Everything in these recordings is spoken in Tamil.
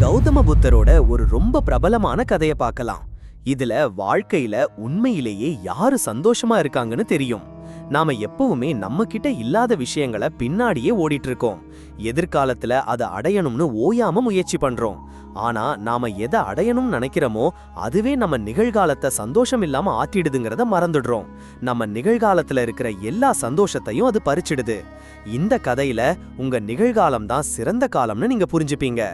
கௌதம புத்தரோட ஒரு ரொம்ப பிரபலமான கதையை பார்க்கலாம். இதுல வாழ்க்கையில உண்மையிலேயே யாரு சந்தோஷமா இருக்காங்கன்னு தெரியும். நாம எப்பவுமே நம்ம கிட்ட இல்லாத விஷயங்களை பின்னாடியே ஓடிட்டு இருக்கோம் எதிர்காலத்துல அதை அடையணும்னு ஓயாம முயற்சி பண்றோம். ஆனா நாம எதை அடையணும்னு நினைக்கிறோமோ அதுவே நம்ம நிகழ்காலத்தை சந்தோஷம் இல்லாம ஆத்திடுதுங்கிறத மறந்துடுறோம். நம்ம நிகழ்காலத்துல இருக்கிற எல்லா சந்தோஷத்தையும் அது பறிச்சிடுது. இந்த கதையில உங்க நிகழ்காலம் தான் சிறந்த காலம்னு நீங்க புரிஞ்சுப்பீங்க.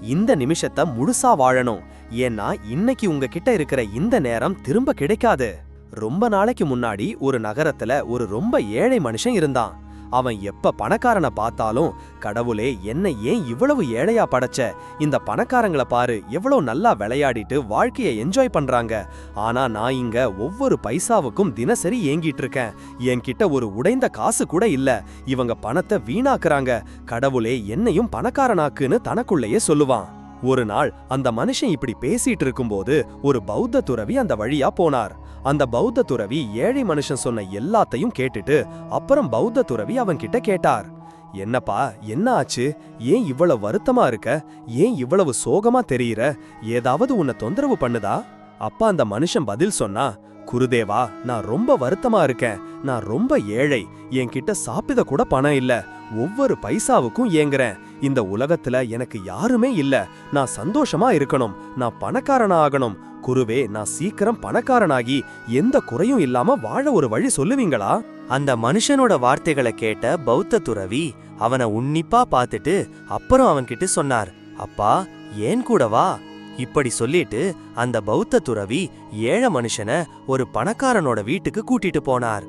இந்த நிமிஷத்தை முழுசா வாழணும். ஏன்னா இன்னைக்கு உங்ககிட்ட இருக்கிற இந்த நேரம் திரும்ப கிடைக்காது. ரொம்ப நாளைக்கு முன்னாடி ஒரு நகரத்துல ஒரு ரொம்ப ஏழை மனுஷன் இருந்தான். அவன் எப்ப பணக்காரனை பார்த்தாலும் கடவுளே என்னை ஏன் இவ்வளவு ஏழையா படைச்ச? இந்த பணக்காரங்களை பாரு எவ்வளவு நல்லா விளையாடிட்டு வாழ்க்கைய என்ஜாய் பண்றாங்க. ஆனா நான் இங்க ஒவ்வொரு பைசாவுக்கும் தினசரி ஏங்கிட்டு இருக்கேன். என்கிட்ட ஒரு உடைந்த காசு கூட இல்ல. இவங்க பணத்தை வீணாக்குறாங்க. கடவுளே என்னையும் பணக்காரனாக்குன்னு தனக்குள்ளேயே சொல்லுவான். ஒரு நாள் அந்த மனுஷன் இப்படி பேசிட்டு இருக்கும்போது ஒரு பௌத்த துறவி அந்த வழியா போனார். அந்த பௌத்த துறவி ஏழை மனுஷன் சொன்ன எல்லாத்தையும் கேட்டுட்டு அப்புறம் பௌத்த துறவி அவன்கிட்ட கேட்டார். என்னப்பா என்ன ஆச்சு? ஏன் இவ்வளவு வருத்தமா இருக்க? ஏன் இவ்வளவு சோகமா தெரியுற? ஏதாவது உன்னை தொந்தரவு பண்ணுதா? அப்பா அந்த மனுஷன் பதில் சொன்னா குருதேவா நான் ரொம்ப வருத்தமா இருக்கேன். நான் ரொம்ப ஏழை. என்கிட்ட சாப்பிட கூட பணம் இல்ல. ஒவ்வொரு பைசாவுக்கும் ஏங்குறேன். இந்த உலகத்துல எனக்கு யாருமே இல்ல. நான் சந்தோஷமா இருக்கணும். நான் பணக்காரனா ஆகணும். குருவே நான் சீக்கிரம் பணக்காரனாகி எந்த குறையும் இல்லாம வாழ ஒரு வழி சொல்லுவீங்களா? அந்த மனுஷனோட வார்த்தைகளை கேட்ட பௌத்த துறவி அவனை உன்னிப்பா பார்த்துட்டு அப்புறம் அவன்கிட்ட சொன்னார் அப்பா ஏன் கூட வா? இப்படி சொல்லிட்டு அந்த பௌத்த துறவி ஏழை மனுஷனை ஒரு பணக்காரனோட வீட்டுக்கு கூட்டிட்டு போனார்.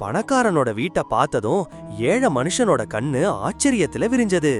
பணக்காரனோட வீட்டை பார்த்ததும் ஏழை மனுஷனோட கண்ணு ஆச்சரியத்துல விரிஞ்சது.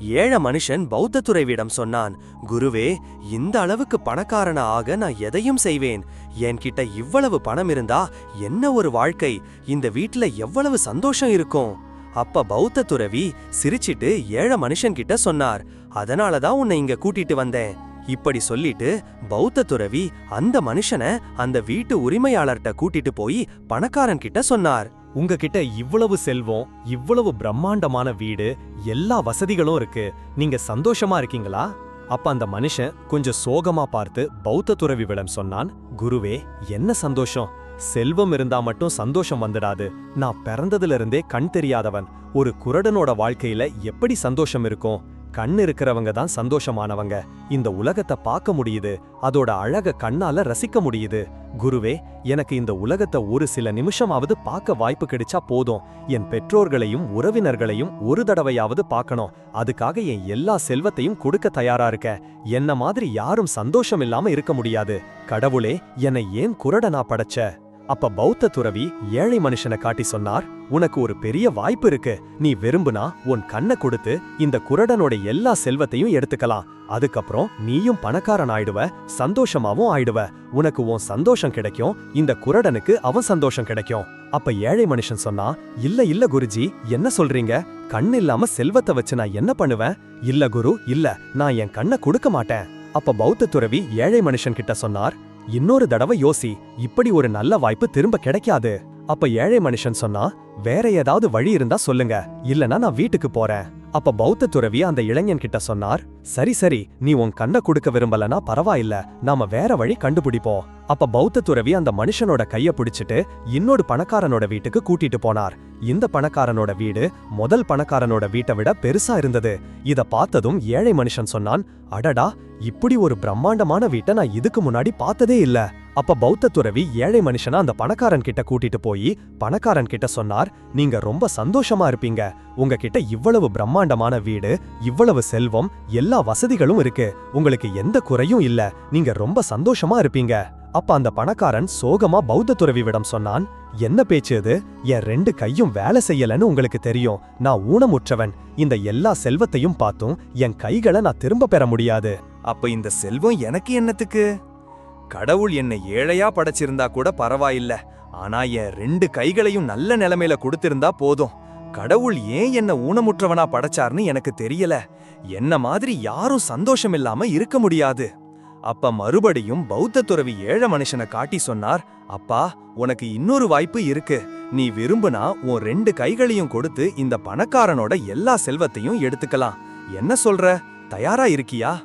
ஏழ மனுஷன் பௌத்த துறைவிடம் சொன்னான் குருவே இந்த அளவுக்கு பணக்காரன ஆக நான் எதையும் செய்வேன். என்கிட்ட இவ்வளவு பணம் இருந்தா என்ன ஒரு வாழ்க்கை? இந்த வீட்ல எவ்வளவு சந்தோஷம் இருக்கும்? அப்ப பௌத்த துறவி சிரிச்சிட்டு ஏழ மனுஷன் கிட்ட சொன்னார் அதனாலதான் உன்னை இங்க கூட்டிட்டு வந்தேன். இப்படி சொல்லிட்டு பௌத்த துறவி அந்த மனுஷனை அந்த வீட்டு உரிமையாளர்கிட்ட கூட்டிட்டு போய் பணக்காரன் கிட்ட சொன்னார். உங்ககிட்ட இவ்வளவு செல்வம் இவ்வளவு பிரம்மாண்டமான வீடு எல்லா வசதிகளும் இருக்கு. நீங்க சந்தோஷமா இருக்கீங்களா? அப்ப அந்த மனுஷன் கொஞ்சம் சோகமா பார்த்து பௌத்த துறவிவிடம் சொன்னான் குருவே என்ன சந்தோஷம்? செல்வம் இருந்தா மட்டும் சந்தோஷம் வந்துடாது. நான் பிறந்ததுல இருந்தே கண் தெரியாதவன். ஒரு குரடனோட வாழ்க்கையில எப்படி சந்தோஷம் இருக்கும்? கண் இருக்கிறவங்க தான் சந்தோஷமானவங்க. இந்த உலகத்தை பார்க்க முடியுது. அதோட அழக கண்ணால ரசிக்க முடியுது. குருவே எனக்கு இந்த உலகத்தை ஒரு சில நிமிஷமாவது பார்க்க வாய்ப்பு கிடைச்சா போதும். என் பெற்றோர்களையும் உறவினர்களையும் ஒரு தடவையாவது பார்க்கணும். அதுக்காக என் எல்லா செல்வத்தையும் கொடுக்க தயாரா இருக்க. என்ன மாதிரி யாரும் சந்தோஷம் இல்லாம இருக்க முடியாது. கடவுளே என்னை ஏன் குரடனா படைச்ச? அப்ப பௌத்த துறவி ஏழை மனுஷனை காட்டி சொன்னார் உனக்கு ஒரு பெரிய வாய்ப்பு இருக்கு. நீ விரும்புனா உன் கண்ணை கொடுத்து இந்த குரடனோட எல்லா செல்வத்தையும் எடுத்துக்கலாம். அதுக்கப்புறம் நீயும் பணக்காரன் ஆயிடுவ சந்தோஷமாவும் ஆயிடுவ. உனக்கு உன் சந்தோஷம் கிடைக்கும். இந்த குரடனுக்கு அவன் சந்தோஷம் கிடைக்கும். அப்ப ஏழை மனுஷன் சொன்னா இல்ல இல்ல குருஜி என்ன சொல்றீங்க? கண் இல்லாம செல்வத்தை வச்சு நான் என்ன பண்ணுவேன்? இல்ல குரு இல்ல. நான் என் கண்ணை கொடுக்க மாட்டேன். அப்ப பௌத்த துறவி ஏழை மனுஷன் கிட்ட சொன்னார் இன்னொரு தடவை யோசி இப்படி ஒரு நல்ல வாய்ப்பு திரும்ப கிடைக்காது. அப்ப ஏழை மனுஷன் சொன்னா வேற ஏதாவது வழி இருந்தா சொல்லுங்க. இல்லனா நான் வீட்டுக்கு போறேன். அப்ப பௌத்த துறவி அந்த இளைஞன் கிட்ட சொன்னார் சரி சரி நீ உன் கண்ணை கொடுக்க விரும்பலனா பரவாயில்ல நாம வேற வழி கண்டுபிடிப்போம். அப்ப பௌத்த துறவி அந்த மனுஷனோட கைய பிடிச்சிட்டு இன்னொரு பணக்காரனோட வீட்டுக்கு கூட்டிட்டு போனார். இந்த பணக்காரனோட வீடு முதல் பணக்காரனோட வீட்டை விட பெருசா இருந்தது. இத பார்த்ததும் ஏழை மனுஷன் சொன்னான் அடடா இப்படி ஒரு பிரம்மாண்டமான வீட்டை நான் இதுக்கு முன்னாடி பார்த்ததே இல்ல. அப்ப பௌத்த துறவி ஏழை மனுஷனை அந்த பணக்காரன் கிட்ட கூட்டிட்டு போய் பணக்காரன் கிட்ட சொன்னார் நீங்க ரொம்ப சந்தோஷமா இருப்பீங்க. உங்ககிட்ட இவ்வளவு பிரம்மாண்டமான வீடு இவ்வளவு செல்வம் எல்லா வசதிகளும் இருக்கு. உங்களுக்கு எந்த குறையும் இல்ல. நீங்க ரொம்ப சந்தோஷமா இருப்பீங்க. அப்ப அந்த பணக்காரன் சோகமா பௌத்த துறவிவிடம் சொன்னான் என்ன பேச்சு அது என் ரெண்டு கையும் வேலை செய்யலன்னு உங்களுக்கு தெரியும். நான் ஊனமுற்றவன். இந்த எல்லா செல்வத்தையும் பார்த்தும் என் கைகளை நான் திரும்ப பெற முடியாது. அப்ப இந்த செல்வம் எனக்கு என்னத்துக்கு? கடவுள் என்னை ஏழையா படைச்சிருந்தா கூட பரவாயில்ல. ஆனா என் ரெண்டு கைகளையும் நல்ல நிலைமையில கொடுத்திருந்தா போதும். கடவுள் ஏன் என்ன ஊனமுற்றவனா படைச்சார்னு எனக்கு தெரியல. என்ன மாதிரி யாரும் சந்தோஷம் இல்லாம இருக்க முடியாது. அப்ப மறுபடியும் பௌத்த துறவி ஏழ மனுஷனை காட்டி சொன்னார் அப்பா உனக்கு இன்னொரு வாய்ப்பு இருக்கு. நீ விரும்புனா உன் ரெண்டு கைகளையும் கொடுத்து இந்த பணக்காரனோட எல்லா செல்வத்தையும் எடுத்துக்கலாம். என்ன சொல்ற? தயாரா இருக்கியா?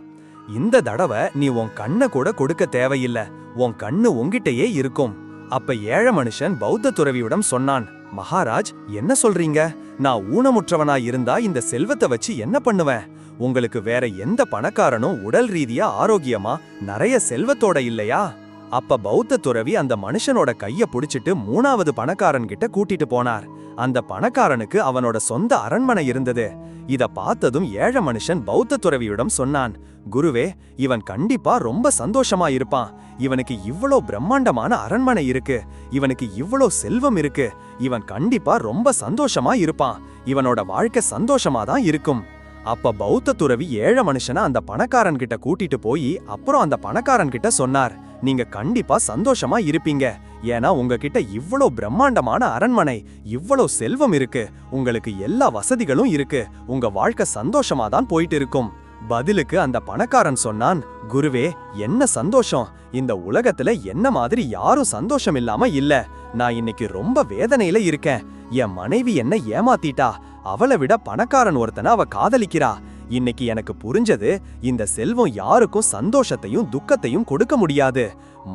இந்த தடவை நீ உன் கண்ணை கூட கொடுக்க தேவையில்ல. உன் கண்ணு உங்கிட்டயே இருக்கும். அப்ப ஏழ மனுஷன் பௌத்த துறவியிடம் சொன்னான் மகாராஜ் என்ன சொல்றீங்க? நான் ஊனமுற்றவனா இருந்தா இந்த செல்வத்தை வச்சு என்ன பண்ணுவேன்? உங்களுக்கு வேற எந்த பணக்காரனும் உடல் ரீதியா ஆரோக்கியமா நிறைய செல்வத்தோட இல்லையா? அப்ப பௌத்த துறவி அந்த மனுஷனோட கைய புடிச்சிட்டு மூணாவது பணக்காரன் கிட்ட கூட்டிட்டு போனார். அந்த பணக்காரனுக்கு அவனோட சொந்த அரண்மனை இருந்தது. இத பார்த்ததும் ஏழ மனுஷன் பௌத்த துறவியிடம் சொன்னான் குருவே இவன் கண்டிப்பா ரொம்ப சந்தோஷமா இருப்பான். இவனுக்கு இவ்வளோ பிரம்மாண்டமான அரண்மனை இருக்கு. இவனுக்கு இவ்வளோ செல்வம் இருக்கு. இவன் கண்டிப்பா ரொம்ப சந்தோஷமா இருப்பான். இவனோட வாழ்க்கை சந்தோஷமா தான் இருக்கும். அப்ப பௌத்த துறவி ஏழை மனுஷனை அந்த பணக்காரன் கிட்ட கூட்டிட்டு போய் அப்புறம் அந்த பணக்காரன் கிட்ட சொன்னார் நீங்க கண்டிப்பா சந்தோஷமா இருப்பீங்க. ஏன்னா உங்ககிட்ட இவ்வளோ பிரம்மாண்டமான அரண்மனை இவ்வளோ செல்வம் இருக்கு உங்களுக்கு எல்லா வசதிகளும் இருக்கு உங்க வாழ்க்கை சந்தோஷமா தான் போயிட்டு இருக்கும். பதிலுக்கு அந்த பணக்காரன் சொன்னான் குருவே என்ன சந்தோஷம்? இந்த உலகத்துல என்ன மாதிரி யாரும் சந்தோஷம் இல்லாம இல்ல. நான் இன்னைக்கு ரொம்ப வேதனையில இருக்கேன். என் மனைவி என்ன ஏமாத்திட்டா. அவளை விட பணக்காரன் ஒருத்தனை அவ காதலிக்கிறா. இன்னைக்கு எனக்கு புரிஞ்சது இந்த செல்வம் யாருக்கும் சந்தோஷத்தையும் துக்கத்தையும் கொடுக்க முடியாது.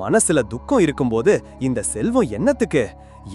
மனசுல துக்கம் இருக்கும்போது இந்த செல்வம் என்னத்துக்கு?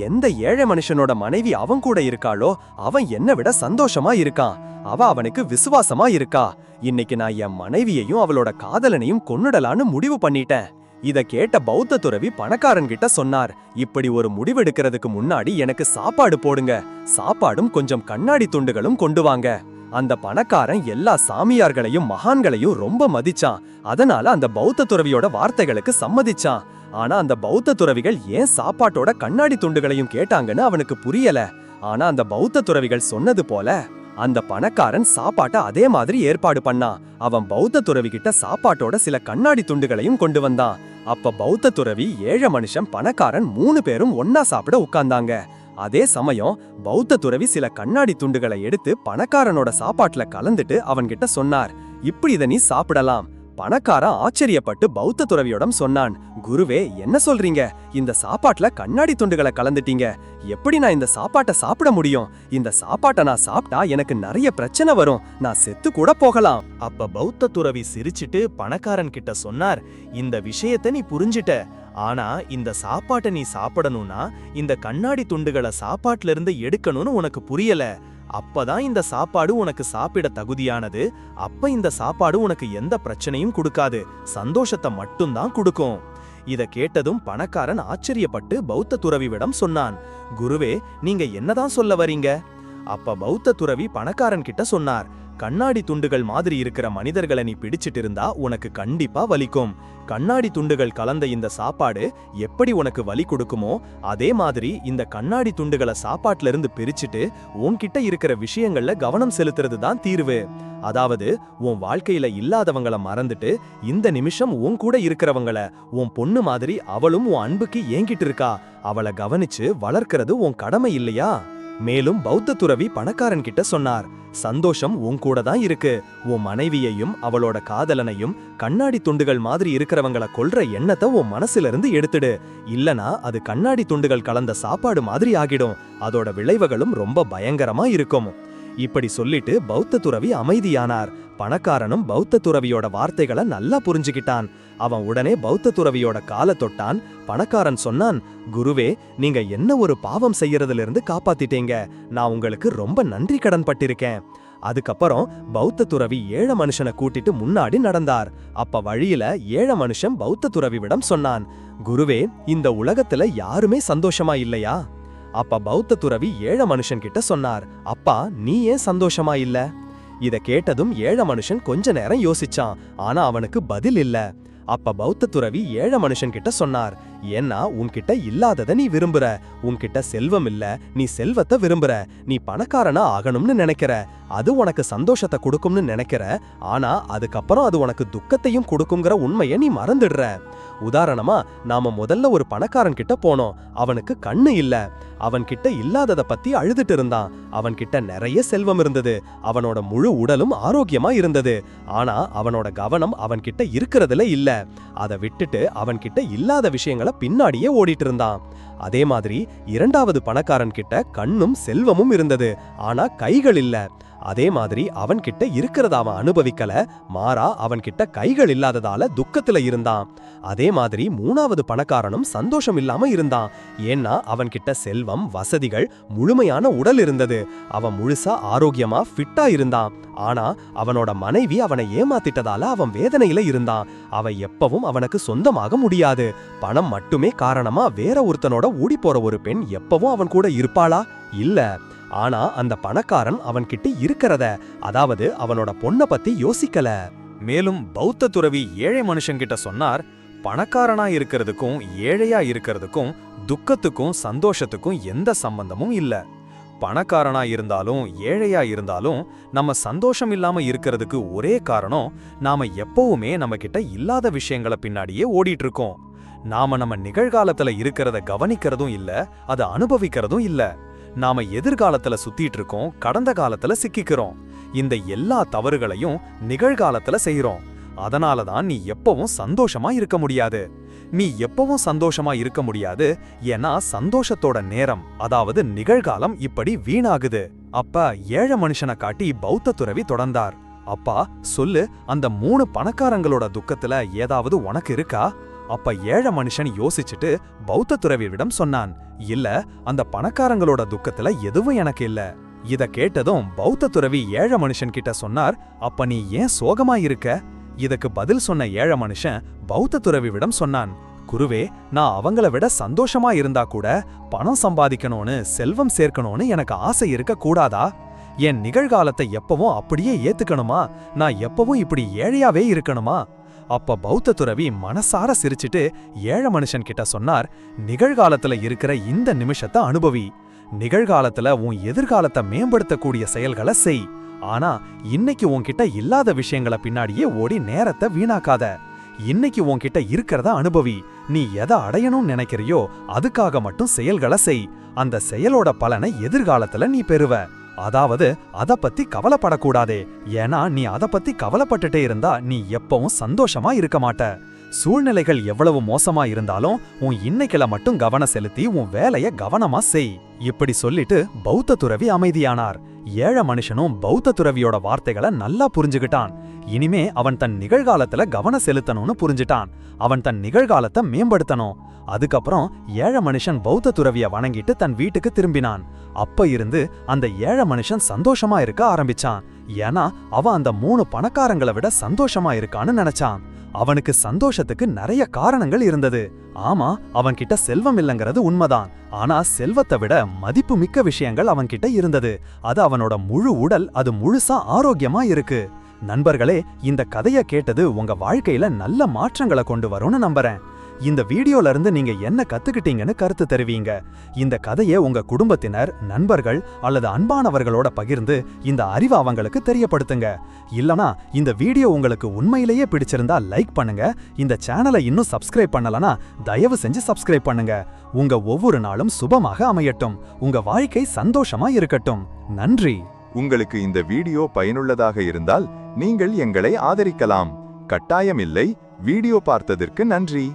எந்த ஏழை மனுஷனோட மனைவி அவன் கூட இருக்காளோ அவன் என்ன விட சந்தோஷமா இருக்கான். அவ அவனுக்கு விசுவாசமா இருக்கா. இன்னைக்கு நான் என் மனைவியையும் அவளோட காதலனையும் கொன்னுடலான்னு முடிவு பண்ணிட்டேன். இத கேட்ட பௌத்த துறவி பணக்காரன் கிட்ட சொன்னார் இப்படி ஒரு முடிவெடுக்கிறதுக்கு முன்னாடி எனக்கு சாப்பாடு போடுங்க. சாப்பாடும் கொஞ்சம் கண்ணாடி துண்டுகளும் கொண்டு வாங்க. அந்த பணக்காரன் எல்லா சாமியார்களையும் மகான்களையும் ரொம்ப மதிச்சான். அதனால அந்த பௌத்த துறவியோட வார்த்தைகளுக்கு சம்மதிச்சான். ஆனா அந்த பௌத்த துறவிகள் ஏன் சாப்பாட்டோட கண்ணாடி துண்டுகளையும் கேட்டாங்கன்னு அவனுக்கு புரியல. ஆனா அந்த பௌத்த துறவிகள் சொன்னது போல அந்த பணக்காரன் சாப்பாட்ட அதே மாதிரி ஏற்பாடு பண்ணான் அவன் பௌத்த துறவி கிட்ட சாப்பாட்டோட சில கண்ணாடி துண்டுகளையும் கொண்டு வந்தான். அப்ப பௌத்த துறவி ஏழை மனுஷன் பணக்காரன் மூணு பேரும் ஒன்னா சாப்பிட உட்கார்ந்தாங்க. அதே சமயம் பௌத்த துறவி சில கண்ணாடி துண்டுகளை எடுத்து பணக்காரனோட சாப்பாட்டுல கலந்துட்டு அவன்கிட்ட சொன்னார் இப்படி இதை நீ சாப்பிடலாம். பணக்காரன் ஆச்சரியப்பட்டு பௌத்த துறவியோடம் சொன்னான் குருவே என்ன சொல்றீங்க? இந்த சாப்பாட்டுல கண்ணாடி துண்டுகளை கலந்துட்டீங்க. எப்படி நான் இந்த சாப்பாட்டை சாப்பிட முடியும்? இந்த சாப்பாட்டை நான் சாப்பிட்டா எனக்கு நிறைய பிரச்சனை வரும். நான் செத்து கூட போகலாம். அப்ப பௌத்த துறவி சிரிச்சிட்டு பணக்காரன் கிட்ட சொன்னார் இந்த விஷயத்தை நீ புரிஞ்சிட்ட. ஆனா இந்த சாப்பாட்டை நீ சாப்பிடணும்னா இந்த கண்ணாடி துண்டுகளை சாப்பாட்டுல இருந்து எடுக்கணும்னு உனக்கு புரியல. அப்பதான் இந்த சாப்பாடு உனக்கு சாப்பிட தகுதியானது. அப்ப இந்த சாப்பாடு உனக்கு எந்த பிரச்சனையும் கொடுக்காது. சந்தோஷத்தை மட்டும்தான் கொடுக்கும். இத கேட்டதும் பணக்காரன் ஆச்சரியப்பட்டு பௌத்த துறவிவிடம் சொன்னான் குருவே நீங்க என்னதான் சொல்ல வரீங்க? அப்ப பௌத்த துறவி பணக்காரன் கிட்ட சொன்னார் கண்ணாடி துண்டுகள் மாதிரி இருக்கிற மனிதர்களை நீ பிடிச்சிட்டு இருந்தா உனக்கு கண்டிப்பா வலிக்கும். கண்ணாடி துண்டுகள் கலந்த இந்த சாப்பாடு எப்படி உனக்கு வலி கொடுக்குமோ அதே மாதிரி இந்த கண்ணாடி துண்டுகளை சாப்பாட்டுல இருந்து பிரிச்சுட்டு உன்கிட்ட இருக்கிற விஷயங்கள்ல கவனம் செலுத்துறது தான் தீர்வு. அதாவது உன் வாழ்க்கையில இல்லாதவங்கள மறந்துட்டு இந்த நிமிஷம் உன் கூட இருக்கிறவங்கள உன் பொண்ணு மாதிரி அவளும் உன் அன்புக்கு ஏங்கிட்டு இருக்கா. அவளை கவனிச்சு வளர்க்கறது உன் கடமை இல்லையா? மேலும் பௌத்த துறவி பணக்காரன் கிட்ட சொன்னார் சந்தோஷம் உன் கூட தான் இருக்கு. உன் மனைவியையும் அவளோட காதலனையும் கண்ணாடி துண்டுகள் மாதிரி இருக்கிறவங்கள கொல்ற எண்ணத்தை உன் மனசுல இருந்து எடுத்துடு. இல்லனா அது கண்ணாடி துண்டுகள் கலந்த சாப்பாடு மாதிரி ஆகிடும். அதோட விளைவுகளும் ரொம்ப பயங்கரமா இருக்கும். இப்படி சொல்லிட்டு பௌத்த துறவி அமைதியானார். பணக்காரனும் பௌத்த துறவியோட வார்த்தைகளை நல்லா புரிஞ்சுக்கிட்டான் அவன் உடனே பௌத்த துறவியோட கால தொட்டான். பணக்காரன் சொன்னான் குருவே நீங்க என்ன ஒரு பாவம் செய்யறதுல இருந்து காப்பாத்திட்டீங்க? நான் உங்களுக்கு ரொம்ப நன்றி கடன் பட்டிருக்கேன். அதுக்கப்புறம் பௌத்த துறவி ஏழை மனுஷனை கூட்டிட்டு முன்னாடி நடந்தார். அப்ப வழியில ஏழை மனுஷன் பௌத்த துறவிவிடம் சொன்னான் குருவே இந்த உலகத்துல யாருமே சந்தோஷமா இல்லையா? அப்ப பௌத்த துறவி ஏழை மனுஷன் கிட்ட சொன்னார் அப்பா நீ ஏன் சந்தோஷமா இல்ல? இத கேட்டதும் ஏழை மனுஷன் கொஞ்ச நேரம் யோசிச்சான் ஆனா அவனுக்கு பதில் இல்ல. அப்ப பௌத்த துறவி ஏழை மனுஷன்கிட்ட சொன்னார் ஏன்னா உன்கிட்ட இல்லாதத நீ விரும்புற. உன்கிட்ட செல்வம் இல்ல நீ செல்வத்தை விரும்புற. நீ பணக்காரனா ஆகணும்னு நினைக்கிற. அது உனக்கு சந்தோஷத்தை கொடுக்கும்னு நினைக்கிற. ஆனா அதுக்கப்புறம் அது உனக்கு துக்கத்தையும் கொடுக்குங்கிற உண்மையை நீ மறந்துடுற. உதாரணமா நாம முதல்ல ஒரு பணக்காரன் கிட்ட போனோம். அவனுக்கு கண்ணு இல்ல. அவன் கிட்ட இல்லாதத பத்தி அழுதுட்டு இருந்தான். அவன் கிட்ட நிறைய செல்வம் இருந்தது. அவனோட முழு உடலும் ஆரோக்கியமா இருந்தது. ஆனா அவனோட கவனம் அவன் கிட்ட இருக்கிறதுல இல்ல. அதை விட்டுட்டு அவன் கிட்ட இல்லாத விஷயங்களை பின்னாடியே ஓடிட்டு இருந்தான். அதே மாதிரி இரண்டாவது பணக்காரன் கிட்ட கண்ணும் செல்வமும் இருந்தது. ஆனா கைகள் இல்ல. அதே மாதிரி அவன்கிட்ட இருக்கிறத அவன் அனுபவிக்கல. மாறா அவன்கிட்ட கைகள் இல்லாததால துக்கத்துல இருந்தான் அதே மாதிரி மூணாவது பணக்காரனும் சந்தோஷம் இல்லாம இருந்தான் ஏன்னா அவன்கிட்ட செல்வம் வசதிகள் முழுமையான உடல் இருந்தது. அவன் முழுசா ஆரோக்கியமா ஃபிட்டா இருந்தான் ஆனா அவனோட மனைவி அவனை ஏமாத்திட்டதால அவன் வேதனையில இருந்தான் அவன் எப்பவும் அவனுக்கு சொந்தமாக முடியாது. பணம் மட்டுமே காரணமா வேற ஒருத்தனோட ஓடி போற ஒரு பெண் எப்பவும் அவன் கூட இருப்பாளா? இல்ல. ஆனா அந்த பணக்காரன் அவன்கிட்ட இருக்கிறத அதாவது அவனோட பொண்ண பத்தி யோசிக்கல. மேலும் பௌத்த துறவி ஏழை மனுஷங்கிட்ட சொன்னார் பணக்காரனா இருக்கிறதுக்கும் ஏழையா இருக்கிறதுக்கும் துக்கத்துக்கும் சந்தோஷத்துக்கும் எந்த சம்பந்தமும் இல்ல. பணக்காரனா இருந்தாலும் ஏழையா இருந்தாலும் நம்ம சந்தோஷம் இல்லாம இருக்கிறதுக்கு ஒரே காரணம் நாம எப்பவுமே நம்ம கிட்ட இல்லாத விஷயங்களை பின்னாடியே ஓடிட்டு இருக்கோம் நாம நம்ம நிகழ்காலத்துல இருக்கிறத கவனிக்கிறதும் இல்ல அதை அனுபவிக்கிறதும் இல்ல. நாம எதிர்காலத்துல சுத்திட்டு இருக்கோம் கடந்த காலத்துல சிக்கிக்கிறோம். இந்த எல்லா தவறுகளையும் நிகழ்காலத்துல செய்யறோம் அதனால தான் நீ எப்பவும் சந்தோஷமா இருக்க முடியாது. நீ எப்பவும் சந்தோஷமா இருக்க முடியாது ஏன்னா சந்தோஷத்தோட நேரம் அதாவது நிகழ்காலம் இப்படி வீணாகுது. அப்ப ஏழை மனுஷனை காட்டி பௌத்த துறவி தொடர்ந்தார். அப்பா சொல்லு அந்த மூணு பணக்காரங்களோட துக்கத்துல ஏதாவது உனக்கு இருக்கா? அப்ப ஏழ மனுஷன் யோசிச்சுட்டு பௌத்த துறவியிடம் சொன்னான் இல்ல அந்த பணக்காரங்களோட துக்கத்துல எதுவும் எனக்கு இல்ல. இத கேட்டதும் பௌத்த துறவி ஏழ மனுஷன் கிட்ட சொன்னார் அப்ப நீ ஏன் சோகமா இருக்க? இதுக்கு பதில் சொன்ன ஏழ மனுஷன் பௌத்த துறவிவிடம் சொன்னான் குருவே நான் அவங்கள விட சந்தோஷமா இருந்தா கூட பணம் சம்பாதிக்கணும்னு செல்வம் சேர்க்கணும்னு எனக்கு ஆசை இருக்க கூடாதா? என் நிகழ்காலத்தை எப்பவும் அப்படியே ஏத்துக்கணுமா? நான் எப்பவும் இப்படி ஏழையாவே இருக்கணுமா? அப்ப பௌத்த துறவி மனசார சிரிச்சிட்டு ஏழை மனுஷன் கிட்ட சொன்னார் நிகழ்காலத்துல இருக்கிற இந்த நிமிஷத்தை அனுபவி. நிகழ்காலத்துல உன் எதிர்காலத்தை மேம்படுத்தக்கூடிய செயல்களை செய். ஆனா இன்னைக்கு உன்கிட்ட இல்லாத விஷயங்களை பின்னாடியே ஓடி நேரத்தை வீணாக்காத. இன்னைக்கு உன்கிட்ட இருக்கிறத அனுபவி. நீ எதை அடையணும்னு நினைக்கிறியோ அதுக்காக மட்டும் செயல்களை செய். அந்த செயலோட பலனை எதிர்காலத்துல நீ பெறுவ. அதாவது அத பத்தி கவலைப்படக்கூடாதே. ஏன்னா நீ அத பத்தி கவலைப்பட்டுட்டே இருந்தா நீ எப்பவும் சந்தோஷமா இருக்க மாட்ட. சூழ்நிலைகள் எவ்வளவு மோசமா இருந்தாலும் உன் இன்னைக்குல மட்டும் கவனம் செலுத்தி உன் வேலைய கவனமா செய். இப்படி சொல்லிட்டு பௌத்த துறவி அமைதியானார். ஏழை மனுஷனும் பௌத்த துறவியோட வார்த்தைகளை நல்லா புரிஞ்சுகிட்டான் இனிமே அவன் தன் நிகழ்காலத்துல கவனம் செலுத்தணும்னு புரிஞ்சுட்டான். அவன் தன் நிகழ்காலத்தை மேம்படுத்தணும். அதுக்கப்புறம் ஏழை மனுஷன் பௌத்த துறவிய வணங்கிட்டு தன் வீட்டுக்கு திரும்பினான். அப்ப இருந்து அந்த ஏழை மனுஷன் சந்தோஷமா இருக்க ஆரம்பிச்சான். ஏன்னா அவன் அந்த மூணு பணக்காரங்களை விட சந்தோஷமா இருக்கான்னு நினைச்சான். அவனுக்கு சந்தோஷத்துக்கு நிறைய காரணங்கள் இருந்தது. ஆமா அவன்கிட்ட செல்வம் இல்லைங்கிறது உண்மைதான். ஆனா செல்வத்தை விட மதிப்பு மிக்க விஷயங்கள் அவன்கிட்ட இருந்தது. அது அவனோட முழு உடல் அது முழுசா ஆரோக்கியமா இருக்கு. நண்பர்களே இந்த கதைய கேட்டது உங்க வாழ்க்கையில நல்ல மாற்றங்களை கொண்டு வரும்னு நம்புறேன். இந்த வீடியோல இருந்து நீங்க என்ன கத்துக்கிட்டீங்கன்னு கருத்து தெரிவிங்க. இந்த கதையை உங்க குடும்பத்தினர் நண்பர்கள் அல்லது அன்பானவர்களோட பகிர்ந்து இந்த அறிவை அவங்களுக்கு தெரியப்படுத்துங்க. இல்லனா இந்த வீடியோ உங்களுக்கு உண்மையிலேயே பிடிச்சிருந்தா லைக் பண்ணுங்க. இந்த சேனலை இன்னும் சப்ஸ்கிரைப் பண்ணலனா தயவு செஞ்சு சப்ஸ்கிரைப் பண்ணுங்க. உங்க ஒவ்வொரு நாளும் சுபமாக அமையட்டும். உங்க வாழ்க்கை சந்தோஷமா இருக்கட்டும். நன்றி. உங்களுக்கு இந்த வீடியோ பயனுள்ளதாக இருந்தால் நீங்கள் எங்களை ஆதரிக்கலாம். கட்டாயமில்லை. வீடியோ பார்த்ததற்கு நன்றி.